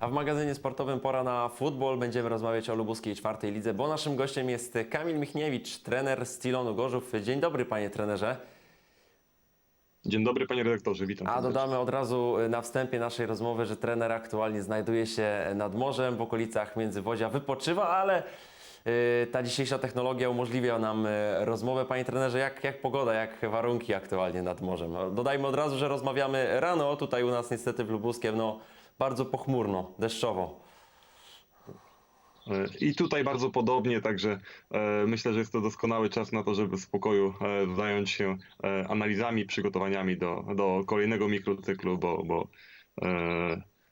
A w magazynie sportowym Pora na Futbol będziemy rozmawiać o lubuskiej czwartej lidze, bo naszym gościem jest Kamil Michniewicz, trener z Tilonu Gorzów. Dzień dobry panie trenerze. Dzień dobry panie redaktorze, witam. A dodamy od razu na wstępie naszej rozmowy, że trener aktualnie znajduje się nad morzem w okolicach Międzywodzia, wypoczywa, ale y, ta dzisiejsza technologia umożliwia nam y, rozmowę. Panie trenerze, jak, jak pogoda, jak warunki aktualnie nad morzem? Dodajmy od razu, że rozmawiamy rano, tutaj u nas niestety w Lubuskiem, no bardzo pochmurno, deszczowo. E, I tutaj bardzo podobnie, także e, myślę, że jest to doskonały czas na to, żeby w spokoju e, zająć się analizami, przygotowaniami do, do kolejnego mikrocyklu, bo, bo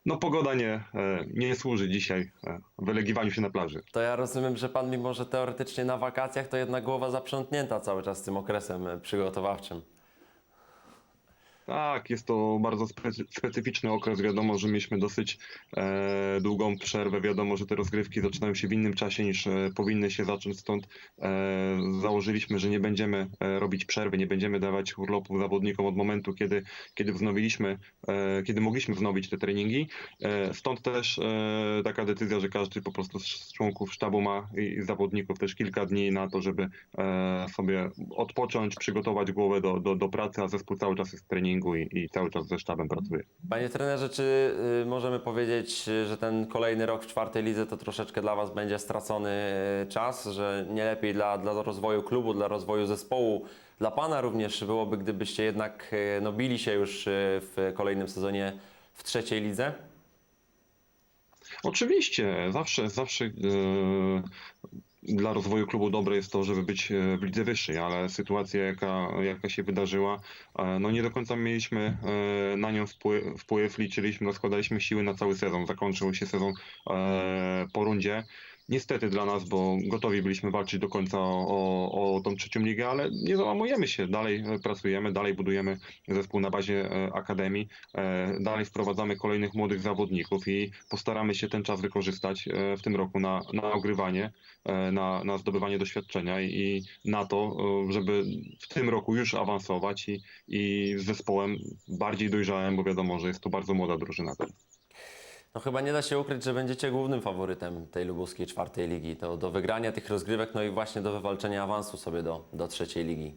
no, pogoda nie, nie służy dzisiaj wylegiwaniu się na plaży. To ja rozumiem, że pan mimo, że teoretycznie na wakacjach, to jednak głowa zaprzątnięta cały czas tym okresem przygotowawczym. Tak, jest to bardzo specy- specyficzny okres. Wiadomo, że mieliśmy dosyć e, długą przerwę. Wiadomo, że te rozgrywki zaczynają się w innym czasie niż e, powinny się zacząć. Stąd e, założyliśmy, że nie będziemy e, robić przerwy, nie będziemy dawać urlopu zawodnikom od momentu, kiedy, kiedy wznowiliśmy, e, kiedy mogliśmy wznowić te treningi. E, stąd też taka decyzja, że każdy po prostu z członków sztabu ma i, zawodników też kilka dni na to, żeby sobie odpocząć, przygotować głowę do, do, do pracy, a zespół cały czas jest w treningu i, i cały czas ze sztabem pracuje. Panie trenerze, czy y, możemy powiedzieć, y, że ten kolejny rok w czwartej lidze to troszeczkę dla Was będzie stracony y, czas, że nie lepiej dla, dla rozwoju klubu, dla rozwoju zespołu, dla Pana również byłoby, gdybyście jednak y, no, bili się już y, w kolejnym sezonie w trzeciej lidze? Oczywiście, zawsze, zawsze e, dla rozwoju klubu dobre jest to, żeby być e, w lidze wyższej, ale sytuacja, jaka, jaka się wydarzyła, e, no nie do końca mieliśmy e, na nią wpływ, liczyliśmy, rozkładaliśmy siły na cały sezon. Zakończył się sezon po rundzie. Niestety dla nas, bo gotowi byliśmy walczyć do końca o, o, tą trzecią ligę, ale nie załamujemy się. Dalej e, pracujemy, dalej budujemy zespół na bazie e, akademii, e, dalej wprowadzamy kolejnych młodych zawodników i postaramy się ten czas wykorzystać w tym roku na, na ogrywanie, na, na zdobywanie doświadczenia i, i na to, żeby w tym roku już awansować i, i z zespołem bardziej dojrzałem, bo wiadomo, że jest to bardzo młoda drużyna. No chyba nie da się ukryć, że będziecie głównym faworytem tej lubuskiej czwartej ligi. To do wygrania tych rozgrywek, no i właśnie do wywalczenia awansu sobie do, do trzeciej ligi.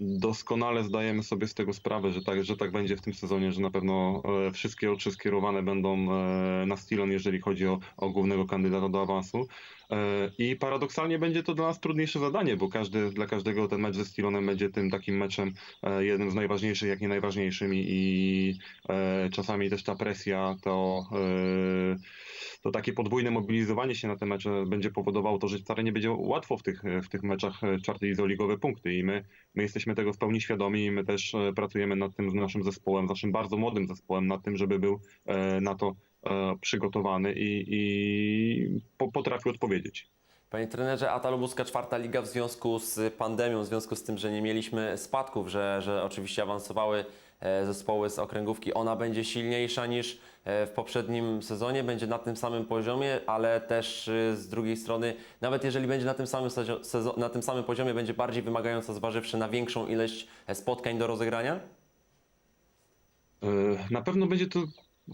Doskonale zdajemy sobie z tego sprawę, że tak, że tak będzie w tym sezonie, że na pewno e, wszystkie oczy skierowane będą e, na Stilon, jeżeli chodzi o, o głównego kandydata do awansu. E, I paradoksalnie będzie to dla nas trudniejsze zadanie, bo każdy, dla każdego ten mecz ze Stilonem będzie tym takim meczem jednym z najważniejszych, jak nie najważniejszym i, i czasami też ta presja, to, to takie podwójne mobilizowanie się na te mecze będzie powodowało to, że wcale nie będzie łatwo w tych, w tych meczach e, lidze o ligowe punkty i my, my jesteśmy tego w pełni świadomi i my też e, pracujemy nad tym z naszym zespołem, z naszym bardzo młodym zespołem, nad tym, żeby był e, na to przygotowany i, i po, potrafił odpowiedzieć. Panie trenerze, a ta lubuska czwarta liga w związku z pandemią, w związku z tym, że nie mieliśmy spadków, że, że oczywiście awansowały zespoły z okręgówki, ona będzie silniejsza niż e, w poprzednim sezonie, będzie na tym samym poziomie, ale też e, z drugiej strony, nawet jeżeli będzie na tym samym, sezio- sezo- na tym samym poziomie, będzie bardziej wymagająca, zważywszy na większą ilość e, spotkań do rozegrania? E, Na pewno będzie to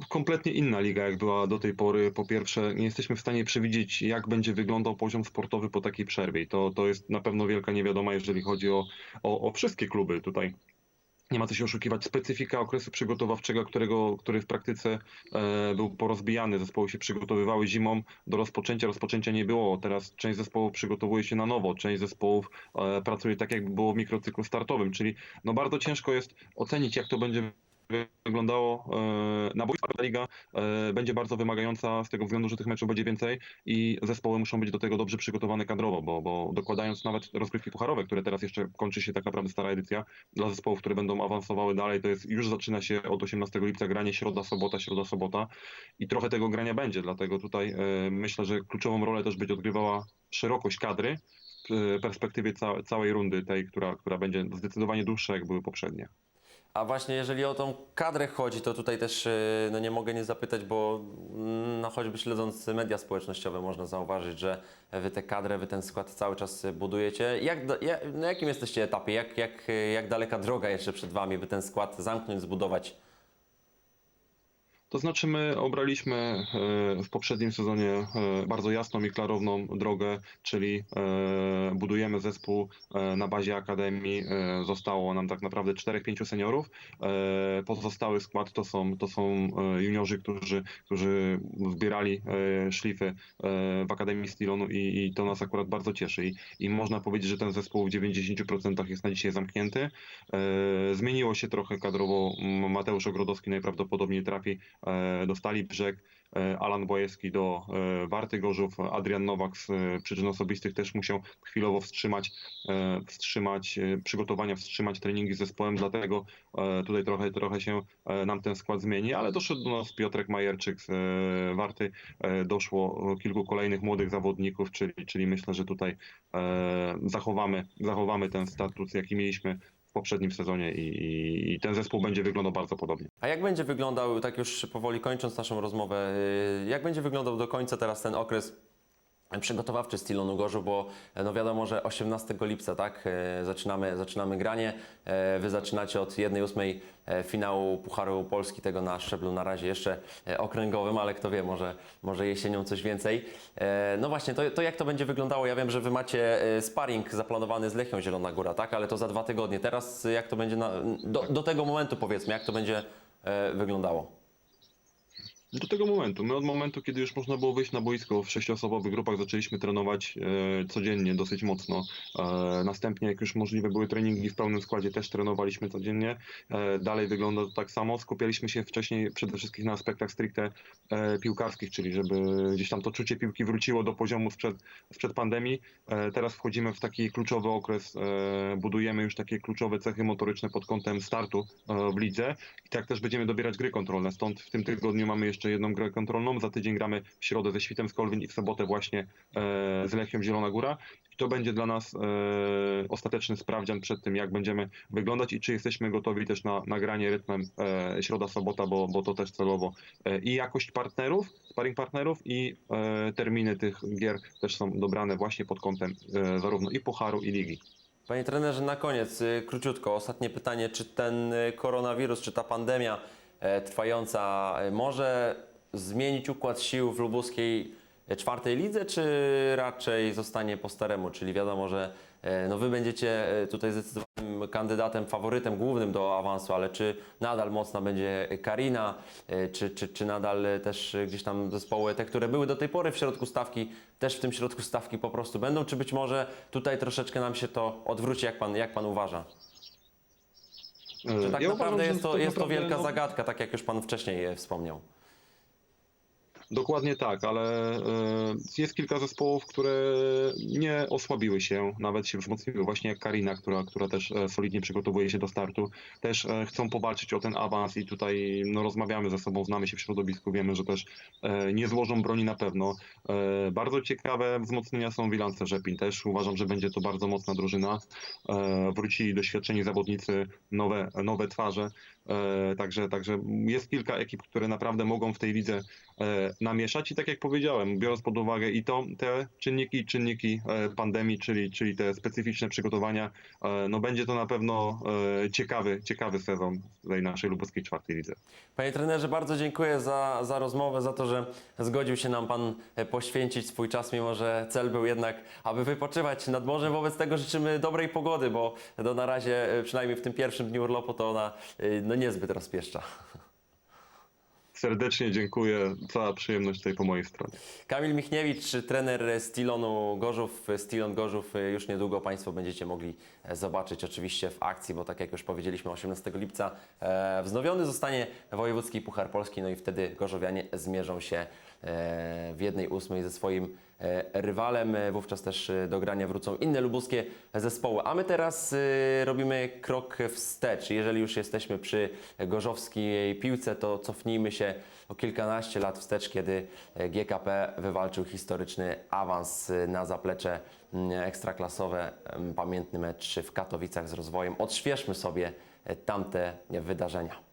kompletnie inna liga, jak była do tej pory. Po pierwsze, nie jesteśmy w stanie przewidzieć, jak będzie wyglądał poziom sportowy po takiej przerwie. To, to jest na pewno wielka niewiadoma, jeżeli chodzi o, o, o wszystkie kluby tutaj. Nie ma co się oszukiwać. Specyfika okresu przygotowawczego, którego, który w praktyce e, był porozbijany. Zespoły się przygotowywały zimą do rozpoczęcia. Rozpoczęcia nie było. Teraz część zespołów przygotowuje się na nowo. Część zespołów e, pracuje tak, jakby było w mikrocyklu startowym. Czyli no, bardzo ciężko jest ocenić, jak to będzie wyglądało e, na boisku. Ta liga e, będzie bardzo wymagająca z tego względu, że tych meczów będzie więcej i zespoły muszą być do tego dobrze przygotowane kadrowo, bo, bo dokładając nawet rozgrywki pucharowe, które teraz jeszcze kończy się tak naprawdę stara edycja, dla zespołów, które będą awansowały dalej, to jest już zaczyna się od 18 lipca granie środa, sobota, środa, sobota i trochę tego grania będzie, dlatego tutaj e, myślę, że kluczową rolę też będzie odgrywała szerokość kadry w perspektywie ca całej rundy tej, która, która będzie zdecydowanie dłuższa, jak były poprzednie. A właśnie jeżeli o tą kadrę chodzi, to tutaj też y, no nie mogę nie zapytać, bo mm, no choćby śledząc media społecznościowe można zauważyć, że wy tę kadrę, wy ten skład cały czas budujecie. Jak, na jakim jesteście etapie? Jak, jak, jak daleka droga jeszcze przed wami, by ten skład zamknąć, zbudować? To znaczy my obraliśmy e, w poprzednim sezonie e, bardzo jasną i klarowną drogę, czyli e, budujemy zespół na bazie akademii. Zostało nam tak naprawdę 4-5 seniorów. Pozostały skład to są, to są juniorzy, którzy, którzy zbierali szlify w Akademii Stilonu i, i to nas akurat bardzo cieszy. I, I można powiedzieć, że ten zespół w 90% jest na dzisiaj zamknięty. Zmieniło się trochę kadrowo. Mateusz Ogrodowski najprawdopodobniej trafi do Stali Brzeg, e, Alan Bojewski do e, Warty Gorzów, Adrian Nowak z e, przyczyn osobistych też musiał chwilowo wstrzymać, e, wstrzymać e, przygotowania, wstrzymać treningi z zespołem, dlatego e, tutaj trochę, trochę się e, nam ten skład zmieni, ale doszedł do nas Piotrek Majerczyk z e, Warty, e, doszło kilku kolejnych młodych zawodników, czyli, czyli myślę, że tutaj e, zachowamy, zachowamy ten status, jaki mieliśmy w poprzednim sezonie i, i, i ten zespół będzie wyglądał bardzo podobnie. A jak będzie wyglądał, tak już powoli kończąc naszą rozmowę, y, jak będzie wyglądał do końca teraz ten okres przygotowawczy z Tilonu Gorzów, bo e, no wiadomo, że 18 lipca tak, e, zaczynamy, zaczynamy granie. E, Wy zaczynacie od 1-8 e, finału Pucharu Polski, tego na szczeblu na razie jeszcze okręgowym, ale kto wie, może, może jesienią coś więcej. No właśnie, to, to jak to będzie wyglądało? Ja wiem, że Wy macie sparring zaplanowany z Lechią Zielona Góra, tak, ale to za dwa tygodnie. Teraz jak to będzie, na, do, do tego momentu powiedzmy, jak to będzie wyglądało? Do tego momentu. My od momentu, kiedy już można było wyjść na boisko w sześcioosobowych grupach, zaczęliśmy trenować e, codziennie, dosyć mocno. E, następnie, jak już możliwe były treningi w pełnym składzie, też trenowaliśmy codziennie. E, dalej wygląda to tak samo. Skupialiśmy się wcześniej przede wszystkim na aspektach stricte e, piłkarskich, czyli żeby gdzieś tam to czucie piłki wróciło do poziomu sprzed, sprzed pandemii. E, teraz wchodzimy w taki kluczowy okres, e, budujemy już takie kluczowe cechy motoryczne pod kątem startu w lidze. I tak też będziemy dobierać gry kontrolne. Stąd w tym tygodniu mamy jeszcze jedną grę kontrolną. Za tydzień gramy w środę ze Świtem z Kolwin i w sobotę właśnie e, z Lechią Zielona Góra. I to będzie dla nas e, ostateczny sprawdzian przed tym, jak będziemy wyglądać i czy jesteśmy gotowi też na nagranie rytmem e, środa, sobota, bo, bo to też celowo i jakość partnerów, sparring partnerów i terminy tych gier też są dobrane właśnie pod kątem zarówno i pucharu i ligi. Panie trenerze, na koniec, króciutko, ostatnie pytanie. Czy ten koronawirus, czy ta pandemia trwająca e, może zmienić układ sił w lubuskiej e, czwartej lidze, czy raczej zostanie po staremu? Czyli wiadomo, że e, no wy będziecie e, tutaj zdecydowanym kandydatem, faworytem głównym do awansu, ale czy nadal mocna będzie Karina, e, czy, czy, czy nadal e, też e, gdzieś tam zespoły, te, które były do tej pory w środku stawki, też w tym środku stawki po prostu będą, czy być może tutaj troszeczkę nam się to odwróci, jak pan, jak pan uważa? E, Czy tak ja naprawdę uważam, że jest to, tak jest to naprawdę, wielka no, zagadka, tak jak już pan wcześniej e, wspomniał? Dokładnie tak, ale e, jest kilka zespołów, które nie osłabiły się, nawet się wzmocniły, właśnie jak Karina, która, która też e, solidnie przygotowuje się do startu. Też e, chcą powalczyć o ten awans i tutaj no, rozmawiamy ze sobą, znamy się w środowisku, wiemy, że też nie złożą broni na pewno. Bardzo ciekawe wzmocnienia są w Wilance Rzepin. Też uważam, że będzie to bardzo mocna drużyna. Wrócili doświadczeni zawodnicy, nowe, nowe twarze. E, Także, także jest kilka ekip, które naprawdę mogą w tej lidze e, namieszać i tak jak powiedziałem, biorąc pod uwagę i to te czynniki, czynniki e, pandemii, czyli, czyli te specyficzne przygotowania, no będzie to na pewno ciekawy, ciekawy sezon tej naszej lubuskiej czwartej lidze. Panie trenerze, bardzo dziękuję za, za rozmowę, za to, że zgodził się nam pan poświęcić swój czas, mimo że cel był jednak, aby wypoczywać nad morzem. Wobec tego życzymy dobrej pogody, bo do na razie, przynajmniej w tym pierwszym dniu urlopu, to ona no, niezbyt rozpieszcza. Serdecznie dziękuję, cała przyjemność tutaj po mojej stronie. Kamil Michniewicz, trener Stilonu Gorzów. Stilon Gorzów już niedługo Państwo będziecie mogli zobaczyć oczywiście w akcji, bo tak jak już powiedzieliśmy 18 lipca e, wznowiony zostanie Wojewódzki Puchar Polski, no i wtedy Gorzowianie zmierzą się e, w jednej ósmej ze swoim rywalem. E, Wówczas też e, do grania wrócą inne lubuskie zespoły. A my teraz e, robimy krok wstecz. Jeżeli już jesteśmy przy gorzowskiej piłce, to cofnijmy się o kilkanaście lat wstecz, kiedy e, GKP wywalczył historyczny awans e, na zaplecze ekstraklasowe. Pamiętny mecz w Katowicach z rozwojem. Odświeżmy sobie e, tamte wydarzenia.